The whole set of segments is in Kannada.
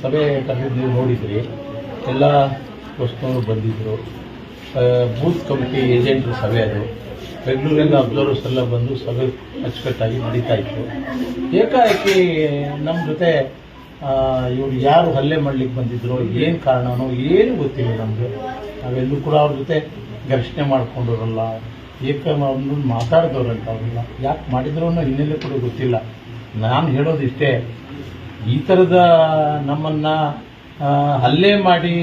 ಸಭೆ ಕರೆದಿದ್ದು ನೀವು ನೋಡಿದ್ರಿ. ಎಲ್ಲ ವಸ್ತುಗಳು ಬಂದಿದ್ರು. ಬೂತ್ ಕಮಿಟಿ ಏಜೆಂಟ್ರ ಸಭೆ ಅದು. ಬೆಂಗಳೂರಿಂದ ಅಬ್ಸರ್ವರ್ಸ್ ಎಲ್ಲ ಬಂದು ಸಭೆ ಅಚ್ಚುಕಟ್ಟಾಗಿ ನಡೀತಾ ಇತ್ತು. ಏಕಾಏಕಿ ನಮ್ಮ ಜೊತೆ ಇವರು ಯಾರು ಹಲ್ಲೆ ಮಾಡ್ಲಿಕ್ಕೆ ಬಂದಿದ್ರು, ಏನು ಕಾರಣನೋ ಏನು ಗೊತ್ತಿಲ್ಲ ನಮಗೆ. ನಾವೆಲ್ಲೂ ಕೂಡ ಅವ್ರ ಜೊತೆ ಘರ್ಷಣೆ ಮಾಡ್ಕೊಂಡವ್ರಲ್ಲ. ಏಕ ಮಾತಾಡಿದವ್ರಂತ ಅವರೆಲ್ಲ ಯಾಕೆ ಮಾಡಿದ್ರು ಅನ್ನೋ ಹಿನ್ನೆಲೆ ಕೂಡ ಗೊತ್ತಿಲ್ಲ. ನಾನು ಹೇಳೋದು ಇಷ್ಟೇ ಈ ಥರದ ನಮ್ಮನ್ನ ಹಲ್ಲೆ ಮಾಡಿ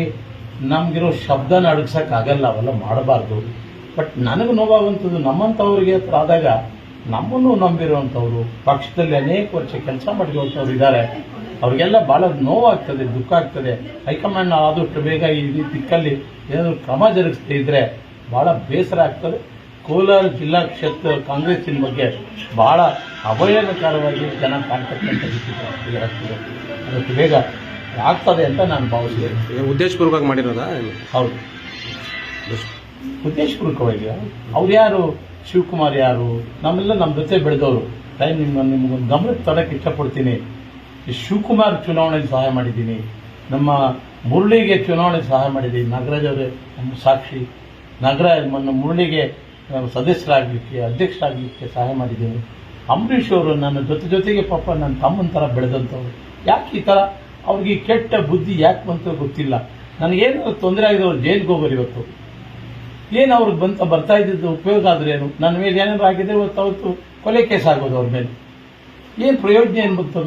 ನಮಗಿರೋ ಶಬ್ದನ ಅಡಗಿಸೋಕ್ಕಾಗಲ್ಲ, ಅವೆಲ್ಲ ಮಾಡಬಾರ್ದು. ಬಟ್ ನನಗೆ ನೋವಾಗುವಂಥದ್ದು ನಮ್ಮಂಥವ್ರಿಗೆ ಹತ್ರ ಆದಾಗ ನಮ್ಮನ್ನು ನಂಬಿರುವಂಥವ್ರು, ಪಕ್ಷದಲ್ಲಿ ಅನೇಕ ವರ್ಷ ಕೆಲಸ ಮಾಡಿರುವಂಥವ್ರು ಇದ್ದಾರೆ. ಅವರಿಗೆಲ್ಲ ಭಾಳ ನೋವಾಗ್ತದೆ, ದುಃಖ ಆಗ್ತದೆ. ಹೈಕಮಾಂಡ್ ಆದಷ್ಟು ಬೇಗ ಈ ದಿಕ್ಕಲ್ಲಿ ಏನಾದರೂ ಕ್ರಮ ಜರುಗಿಸ್ತಾ ಇದ್ರೆ ಭಾಳ ಬೇಸರ ಆಗ್ತದೆ. ಕೋಲಾರ ಜಿಲ್ಲಾ ಕ್ಷೇತ್ರ ಕಾಂಗ್ರೆಸ್ಸಿನ ಬಗ್ಗೆ ಬಹಳ ಅಭಯನಕರವಾಗಿ ಜನ ಕಾಣ್ತಕ್ಕಂಥ ಅದಕ್ಕೆ ಬೇಗ ಆಗ್ತದೆ ಅಂತ ನಾನು ಭಾವಿಸಿದೆ ಉದ್ದೇಶಪೂರ್ವಕವಾಗಿ ಮಾಡಿರೋದಾ? ಹೌದು. ಉದ್ದೇಶಪೂರ್ವಕವಾಗಿ ಅವ್ರು ಯಾರು? ಶಿವಕುಮಾರ್ ಯಾರು? ನಮ್ಮೆಲ್ಲ ನಮ್ಮ ಜೊತೆ ಬೆಳೆದವರು. ಟೈಮ್ ನಿಮ್ಮ ನಿಮಗೊಂದು ಗಮನಕ್ಕೆ ತರಕ್ಕೆ ಇಷ್ಟಪಡ್ತೀನಿ. ಈ ಶಿವಕುಮಾರ್ ಚುನಾವಣೆಗೆ ಸಹಾಯ ಮಾಡಿದ್ದೀನಿ. ನಮ್ಮ ಮುರಳಿಗೆ ಚುನಾವಣೆ ಸಹಾಯ ಮಾಡಿದ್ದೀನಿ. ನಾಗರಾಜ್ ಅವರೇ ನಮ್ಮ ಸಾಕ್ಷಿ. ನಾಗರಾಜ್ ನಮ್ಮ ಮುರಳಿಗೆ ಸದಸ್ಯರಾಗಲಿಕ್ಕೆ, ಅಧ್ಯಕ್ಷರಾಗಲಿಕ್ಕೆ ಸಹಾಯ ಮಾಡಿದ್ದೇನೆ. ಅಂಬರೀಷ್ ಅವರು ನನ್ನ ಜೊತೆ ಜೊತೆಗೆ ಪಾಪ ನನ್ನ ತಮ್ಮನ ಥರ ಬೆಳೆದಂಥವ್ರು. ಯಾಕೆ ಈ ಥರ ಅವ್ರಿಗೆ ಕೆಟ್ಟ ಬುದ್ಧಿ ಯಾಕೆ ಬಂತು ಗೊತ್ತಿಲ್ಲ. ನನಗೇನು ತೊಂದರೆ ಆಗಿದೆ ಅವ್ರು ಜೈಲ್ಗೆ ಹೋಗೋರು ಇವತ್ತು. ಏನು ಅವ್ರಿಗೆ ಬಂತ ಬರ್ತಾ ಇದ್ದಿದ್ದು ಉಪಯೋಗ ಆದ್ರೇನು ನನ್ನ ಮೇಲೆ ಏನಾದ್ರು ಆಗಿದೆ ಇವತ್ತು ಅವತ್ತು ಕೊಲೆ ಕೇಸ್ ಆಗೋದು ಅವ್ರ ಮೇಲೆ. ಏನು ಪ್ರಯೋಜನ ಏನು ಬಂತು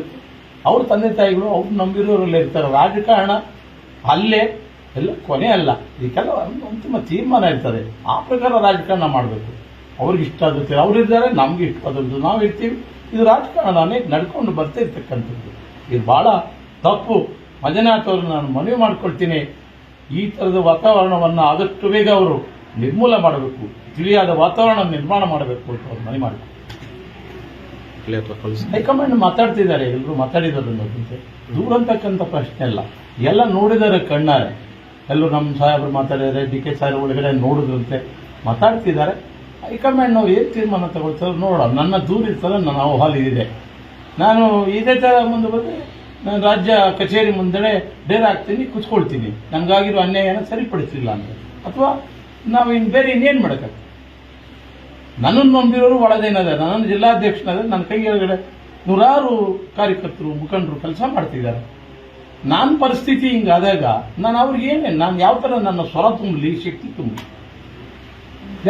ಅವ್ರ ತಂದೆ ತಾಯಿಗಳು, ಅವ್ರು ನಂಬಿರೋರಲ್ಲಿ ಇರ್ತಾರೆ. ರಾಜಕಾರಣ ಅಲ್ಲೇ ಎಲ್ಲ ಕೊನೆ ಅಲ್ಲ. ಇದಕ್ಕೆಲ್ಲ ಒಂದು ಅಂತಿಮ ತೀರ್ಮಾನ ಇರ್ತದೆ. ಆ ಪ್ರಕಾರ ರಾಜಕಾರಣ ಮಾಡಬೇಕು. ಅವ್ರಿಗೆ ಇಷ್ಟ ಆಗುತ್ತೆ ಅವ್ರು ಇದ್ದಾರೆ ನಮ್ಗೆ ಇಷ್ಟ ಆದದ್ದು ನಾವು ಇರ್ತೀವಿ. ಇದು ರಾಜಕಾರಣ ಅನೇಕ ನಡ್ಕೊಂಡು ಬರ್ತಾ ಇರ್ತಕ್ಕಂಥದ್ದು. ಇದು ಭಾಳ ತಪ್ಪು. ಮಂಜುನಾಥ್ ಅವರು ನಾನು ಮನವಿ ಮಾಡ್ಕೊಳ್ತೀನಿ. ಈ ಥರದ ವಾತಾವರಣವನ್ನು ಆದಷ್ಟು ಬೇಗ ಅವರು ನಿರ್ಮೂಲ ಮಾಡಬೇಕು. ತಿಳಿಯಾದ ವಾತಾವರಣ ನಿರ್ಮಾಣ ಮಾಡಬೇಕು ಅಂತ ಅವ್ರು ಮನವಿ ಮಾಡಬೇಕು ಹೈಕಮಾಂಡ್ ಮಾತಾಡ್ತಿದ್ದಾರೆ. ಎಲ್ಲರೂ ಮಾತಾಡಿದ್ದಾರೆ ಅನ್ನೋದಂತೆ. ದೂರ ಅಂತಕ್ಕಂಥ ಪ್ರಶ್ನೆ ಅಲ್ಲ. ಎಲ್ಲ ನೋಡಿದರೆ ಕಣ್ಣಾರೆ. ಎಲ್ಲರೂ ನಮ್ಮ ಸಾಹೇಬರು ಮಾತಾಡಿದ್ದಾರೆ, ಡಿ ಕೆ ಸಾಹೇಬ್ ಒಳಗಡೆ ನೋಡಿದ್ರಂತೆ ಮಾತಾಡ್ತಿದ್ದಾರೆ. ಹೈಕಮಾಂಡ್ ನಾವು ಏನು ತೀರ್ಮಾನ ತಗೊಳ್ತಾರೋ ನೋಡೋಣ. ನನ್ನ ದೂರ ಇರ್ತಲ್ಲ ನನ್ನ ಅಹವಾಲು ಇದೆ. ನಾನು ಇದೇ ಥರ ಮುಂದೆ ಬಂದರೆ ನಾನು ರಾಜ್ಯ ಕಚೇರಿ ಮುಂದೆ ಡೇರ್ ಹಾಕ್ತೀನಿ ಕುತ್ಕೊಳ್ತೀನಿ. ನನಗಾಗಿರೋ ಅನ್ಯಾಯನ ಸರಿಪಡಿಸಿಲ್ಲ ಅಂದರೆ ಅಥವಾ ನಾವು ಇನ್ನು ಬೇರೆ ಇನ್ನೇನು ಮಾಡೋಕ್ಕೆ ನನ್ನನ್ನು ನಂಬಿರೋರು ಒಳದೇನದ ನನ್ನ ಜಿಲ್ಲಾಧ್ಯಕ್ಷನಾದ ನನ್ನ ಕೈ ಒಳಗಡೆ ನೂರಾರು ಕಾರ್ಯಕರ್ತರು, ಮುಖಂಡರು ಕೆಲಸ ಮಾಡ್ತಿದ್ದಾರೆ. ನನ್ನ ಪರಿಸ್ಥಿತಿ ಹಿಂಗಾದಾಗ ನಾನು ಅವ್ರಿಗೆ ಏನೇ? ನಾನು ಯಾವ ಥರ ನನ್ನ ಸ್ವರ ತುಂಬಲಿ ಶಕ್ತಿ ತುಂಬಲಿ?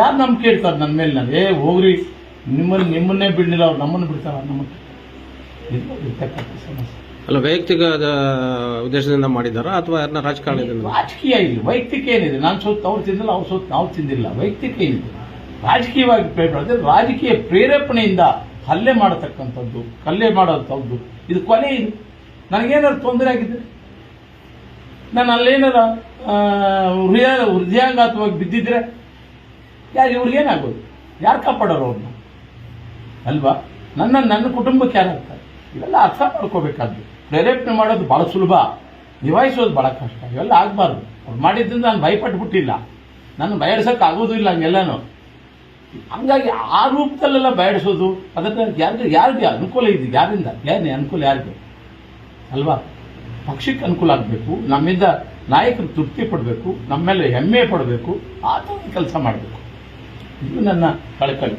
ಯಾರು ನಮ್ಗೆ ಕೇಳ್ತಾರೆ ನನ್ನ ಮೇಲೆ ನಾನು? ಏ ಹೋಗ್ರಿ. ನಿಮ್ಮನ್ನು ನಿಮ್ಮನ್ನೇ ಬಿಡಲಿಲ್ಲ ಅವ್ರು ನಮ್ಮನ್ನು ಬಿಡ್ತಾರೆ ನಮ್ಮ ಇದು ಇರ್ತಕ್ಕಂಥ ಸಮಸ್ಯೆ. ಅಲ್ಲ ವೈಯಕ್ತಿಕ ಉದ್ದೇಶದಿಂದ ಮಾಡಿದಾರ ಅಥವಾ ಯಾರನ್ನ ರಾಜಕಾರಣದಿಂದ ರಾಜಕೀಯ ಇಲ್ಲ. ವೈಯಕ್ತಿಕ ಏನಿದೆ? ನಾನು ಸೊತ್ತು ಅವ್ರು ತಿಂದಿಲ್ಲ ಅವ್ರು ಸೊತ್ತು ನಾವು ತಿಂದಿಲ್ಲ. ವೈಯಕ್ತಿಕ ಏನಿದೆ? ರಾಜಕೀಯವಾಗಿ ಪ್ರೇರಣೆ ರಾಜಕೀಯ ಪ್ರೇರೇಪಣೆಯಿಂದ ಹಲ್ಲೆ ಮಾಡತಕ್ಕಂಥದ್ದು ಕಲ್ಲೆ ಮಾಡೋಂಥದ್ದು ಇದು ಕೊಲೆ ಇದು. ನನಗೇನಾದ್ರು ತೊಂದರೆ ಆಗಿದೆ ನಾನು ಅಲ್ಲೇನಾರ ಹೃದಯ, ಹೃದಯಾಂಗಾತವಾಗಿ ಬಿದ್ದಿದ್ರೆ ಯಾರು ಇವ್ರಿಗೇನಾಗೋದು ಯಾರು ಕಾಪಾಡೋರು ಅವ್ರನ್ನ? ಅಲ್ವಾ? ನನ್ನ ನನ್ನ ಕುಟುಂಬಕ್ಕೆ ಯಾರಾಗ್ತಾರೆ ಇವೆಲ್ಲ ಅರ್ಥ ಮಾಡ್ಕೋಬೇಕಾದ್ದು. ಪ್ರೇರೇಪಣೆ ಮಾಡೋದು ಭಾಳ ಸುಲಭ. ನಿಭಾಯಿಸೋದು ಭಾಳ ಕಷ್ಟ. ಇವೆಲ್ಲ ಆಗಬಾರ್ದು. ಅವ್ರು ಮಾಡಿದ್ದರಿಂದ ನಾನು ಭಯಪಟ್ಟು ಬಿಟ್ಟಿಲ್ಲ. ನಾನು ಆಗೋದು ಇಲ್ಲ ಹಂಗೆಲ್ಲನೂ. ಹಂಗಾಗಿ ಆ ರೂಪದಲ್ಲೆಲ್ಲ ಬಯಡಿಸೋದು, ಅದಕ್ಕೆ ಯಾರಿಗೆ ಯಾರಿಗೆ ಅನುಕೂಲ ಇದೆ? ಯಾರಿಂದ? ಯಾರೇ ಅನುಕೂಲ ಯಾರಿಗೆ? ಅಲ್ವಾ? ಪಕ್ಷಕ್ಕೆ ಅನುಕೂಲ ಆಗಬೇಕು, ನಮ್ಮಿಂದ ನಾಯಕರು ತೃಪ್ತಿ ಪಡಬೇಕು ನಮ್ಮ ಮೇಲೆ ಹೆಮ್ಮೆ ಪಡಬೇಕು, ಆ ಥರದ ಕೆಲಸ ಮಾಡಬೇಕು. ಇದು ನನ್ನ ಕಳಕಳಿ.